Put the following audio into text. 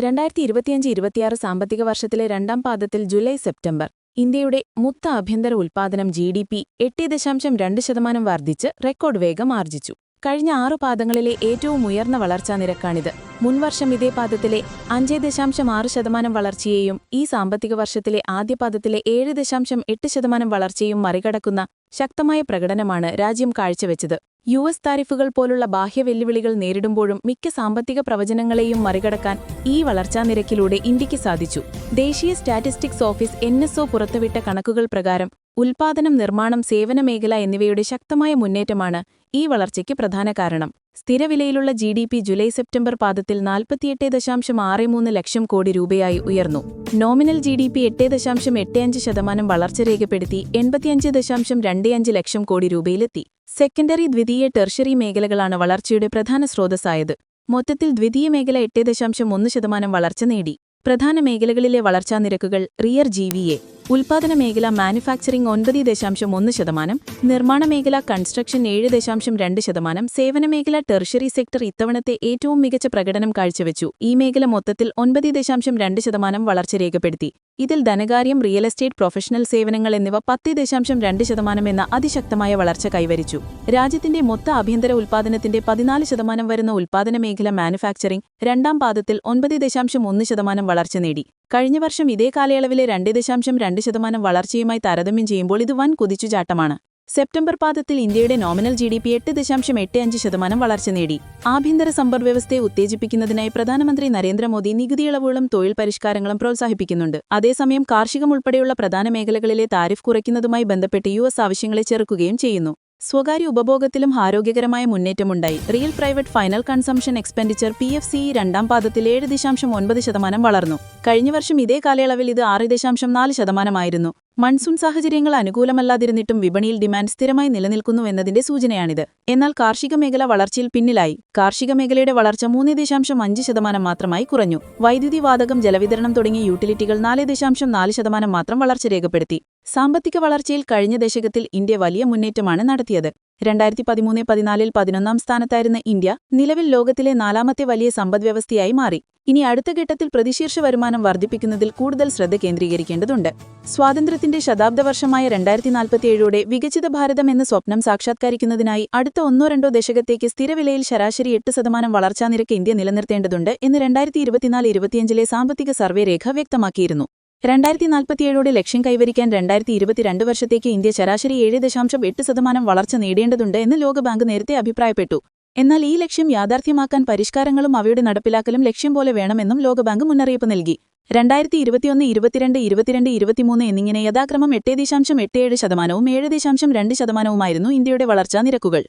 രണ്ടായിരത്തി ഇരുപത്തിയഞ്ച് ഇരുപത്തിയാറ് സാമ്പത്തിക വർഷത്തിലെ രണ്ടാം പാദത്തിൽ ജൂലൈ സെപ്റ്റംബർ. ഇന്ത്യയുടെ മൊത്ത ആഭ്യന്തര ഉൽപ്പാദനം ജി ഡി പി എട്ട് ദശാംശം രണ്ട് ശതമാനം വർദ്ധിച്ച് റെക്കോർഡ് വേഗം ആർജിച്ചു. കഴിഞ്ഞ ആറു പാദങ്ങളിലെ ഏറ്റവും ഉയർന്ന വളർച്ചാ നിരക്കാണിത്. മുൻവർഷം ഇതേ പാദത്തിലെ അഞ്ച് ദശാംശം ആറ് ശതമാനം വളർച്ചയെയും ഈ സാമ്പത്തിക വർഷത്തിലെ ആദ്യ പാദത്തിലെ ഏഴ് ദശാംശം എട്ട് ശതമാനം വളർച്ചയും മറികടക്കുന്ന ശക്തമായ പ്രകടനമാണ് രാജ്യം കാഴ്ചവെച്ചത്. യു എസ് താരിഫുകൾ പോലുള്ള ബാഹ്യ വെല്ലുവിളികൾ നേരിടുമ്പോഴും മിക്ക സാമ്പത്തിക പ്രവചനങ്ങളെയും മറികടക്കാൻ ഈ വളർച്ചാ നിരക്കിലൂടെ ഇന്ത്യയ്ക്ക് സാധിച്ചു. ദേശീയ സ്റ്റാറ്റിസ്റ്റിക്സ് ഓഫീസ് എൻ പുറത്തുവിട്ട കണക്കുകൾ പ്രകാരം ഉൽപാദനം നിർമ്മാണം സേവന മേഖല എന്നിവയുടെ ശക്തമായ മുന്നേറ്റമാണ് ഈ വളർച്ചയ്ക്ക് പ്രധാന കാരണം. സ്ഥിരവിലയിലുള്ള G D P July September പാദത്തിൽ നാൽപ്പത്തിയെട്ട് ദശാംശം ആറ് മൂന്ന് ലക്ഷം കോടി രൂപയായി ഉയർന്നു. നോമിനൽ ജി ഡി പി എട്ട് ദശാംശം എട്ട് അഞ്ച് ശതമാനം വളർച്ച രേഖപ്പെടുത്തി എൺപത്തിയഞ്ച് ദശാംശം രണ്ട് അഞ്ച് ലക്ഷം കോടി രൂപയിലെത്തി. സെക്കൻഡറി ദ്വിതീയ ടെർഷറി മേഖലകളാണ് വളർച്ചയുടെ പ്രധാന സ്രോതസ്സായത്. മൊത്തത്തിൽ ദ്വിതീയ മേഖല എട്ട് ദശാംശം ഒന്ന് ശതമാനം വളർച്ച നേടി. പ്രധാന മേഖലകളിലെ വളർച്ചാ നിരക്കുകൾ റിയർ ജി വി എ ഉൽപാദന മേഖല മാനുഫാക്ചറിംഗ് ഒൻപത് ദശാംശം ഒന്ന് ശതമാനം നിർമ്മാണ മേഖല കൺസ്ട്രക്ഷൻ ഏഴ് ദശാംശം രണ്ട് ശതമാനം സേവന മേഖല ടെർഷറി സെക്ടർ ഇത്തവണത്തെ ഏറ്റവും മികച്ച പ്രകടനം കാഴ്ചവെച്ചു. ഈ മേഖല മൊത്തത്തിൽ ഒൻപത് ദശാംശം രണ്ട് ശതമാനം വളർച്ച രേഖപ്പെടുത്തി. ഇതിൽ ധനകാര്യം റിയൽ എസ്റ്റേറ്റ് പ്രൊഫഷണൽ സേവനങ്ങൾ എന്നിവ പത്ത് ദശാംശം രണ്ട് ശതമാനം എന്ന അതിശക്തമായ വളർച്ച കൈവരിച്ചു. രാജ്യത്തിന്റെ മൊത്ത ആഭ്യന്തര ഉൽപ്പാദനത്തിന്റെ പതിനാല് ശതമാനം വരുന്ന ഉൽപ്പാദന മേഖല മാനുഫാക്ചറിംഗ് രണ്ടാം പാദത്തിൽ ഒൻപത് ദശാംശം ഒന്ന് ശതമാനം വളർച്ച നേടി. കഴിഞ്ഞ വർഷം ഇതേ കാലയളവിലെ രണ്ട് ദശാംശം രണ്ട് ശതമാനം വളർച്ചയുമായി താരതമ്യം ചെയ്യുമ്പോൾ ഇത് വൻ കുതിച്ചുചാട്ടമാണ്. സെപ്റ്റംബർ പാദത്തിൽ ഇന്ത്യയുടെ നോമിനൽ ജി ഡി പി എട്ട് ദശാംശം എട്ട് അഞ്ച് ശതമാനം വളർച്ച നേടി. ആഭ്യന്തര സമ്പദ്വ്യവസ്ഥയെ ഉത്തേജിപ്പിക്കുന്നതിനായി പ്രധാനമന്ത്രി നരേന്ദ്രമോദി നികുതി ഇളവുകളും തൊഴിൽ പരിഷ്കാരങ്ങളും പ്രോത്സാഹിപ്പിക്കുന്നുണ്ട്. അതേസമയം കാർഷികം ഉൾപ്പെടെയുള്ള പ്രധാന മേഖലകളിലെ താരിഫ് കുറയ്ക്കുന്നതുമായി ബന്ധപ്പെട്ട് യു ആവശ്യങ്ങളെ ചെറുക്കുകയും ചെയ്യുന്നു. സ്വകാര്യ ഉപഭോഗത്തിലും ആരോഗ്യകരമായ മുന്നേറ്റമുണ്ടായി. Real private final consumption expenditure P F C രണ്ടാം പാദത്തിൽ ഏഴ് ദശാംശം ഒൻപത് ശതമാനം വളർന്നു. കഴിഞ്ഞ വർഷം ഇതേ കാലയളവിൽ ഇത് ആറ് ദശാംശം നാല് ശതമാനമായിരുന്നു. മൺസൂൺ സാഹചര്യങ്ങൾ അനുകൂലമല്ലാതിരുന്നിട്ടും വിപണിയിൽ ഡിമാൻഡ് സ്ഥിരമായി നിലനിൽക്കുന്നുവെന്നതിന്റെ സൂചനയാണിത്. എന്നാൽ കാർഷിക മേഖല വളർച്ചയിൽ പിന്നിലായി. കാർഷിക മേഖലയുടെ വളർച്ച മൂന്ന് ദശാംശം അഞ്ച് ശതമാനം മാത്രമായി കുറഞ്ഞു. വൈദ്യുതി വാതകം ജലവിതരണം തുടങ്ങിയ യൂട്ടിലിറ്റികൾ നാല് ദശാംശം നാല് ശതമാനം മാത്രം വളർച്ച രേഖപ്പെടുത്തി. സാമ്പത്തിക വളർച്ചയിൽ കഴിഞ്ഞ ദശകത്തിൽ ഇന്ത്യ വലിയ മുന്നേറ്റമാണ് നടത്തിയത്. രണ്ടായിരത്തി പതിമൂന്ന് പതിനാലിൽ പതിനൊന്നാം സ്ഥാനത്തായിരുന്ന ഇന്ത്യ നിലവിൽ ലോകത്തിലെ നാലാമത്തെ വലിയ സമ്പദ്വ്യവസ്ഥയായി മാറി. ഇനി അടുത്ത ഘട്ടത്തിൽ പ്രതിശീർഷ വരുമാനം വർദ്ധിപ്പിക്കുന്നതിൽ കൂടുതൽ ശ്രദ്ധ കേന്ദ്രീകരിക്കേണ്ടതുണ്ട്. സ്വാതന്ത്ര്യത്തിന്റെ ശതാബ്ദ വർഷമായ രണ്ടായിരത്തി നാൽപ്പത്തിയേഴോടെ വികസിത ഭാരതം എന്ന സ്വപ്നം സാക്ഷാത്കരിക്കുന്നതിനായി അടുത്ത ഒന്നോ രണ്ടോ ദശകത്തേക്ക് സ്ഥിരവിലയിൽ ശരാശരി എട്ട് ശതമാനം വളർച്ചാ നിരക്ക് ഇന്ത്യ നിലനിർത്തേണ്ടതുണ്ട് എന്ന് രണ്ടായിരത്തി ഇരുപത്തിനാല് ഇരുപത്തിയഞ്ചിലെ സാമ്പത്തിക സർവേ രേഖ വ്യക്തമാക്കിയിരുന്നു. രണ്ടായിരത്തി നാൽപ്പത്തിയേഴോടെ ലക്ഷ്യം കൈവരിക്കാൻ രണ്ടായിരത്തി ഇരുപത്തിരണ്ട് വർഷത്തേക്ക് ഇന്ത്യ ശരാശരി ഏഴ് ദശാംശം എട്ട് ശതമാനം വളർച്ച നേടേണ്ടതുണ്ട് എന്ന് ലോകബാങ്ക് നേരത്തെ അഭിപ്രായപ്പെട്ടു. എന്നാൽ ഈ ലക്ഷ്യം യാഥാർത്ഥ്യമാക്കാൻ പരിഷ്കാരങ്ങളും അവയുടെ നടപ്പിലാക്കലും ലക്ഷ്യം പോലെ വേണമെന്നും ലോകബാങ്ക് മുന്നറിയിപ്പ് നൽകി. രണ്ടായിരത്തി ഇരുപത്തിയൊന്ന് ഇരുപത്തിരണ്ട് ഇരുപത്തിരണ്ട് ഇരുപത്തിമൂന്ന് എന്നിങ്ങനെ യഥാക്രമം എട്ട് ദശാംശം എട്ട് ഏഴ് ശതമാനവും ഏഴ് ദശാംശം രണ്ട് ശതമാനവുമായിരുന്നു ഇന്ത്യയുടെ വളർച്ചാ നിരക്കുകൾ.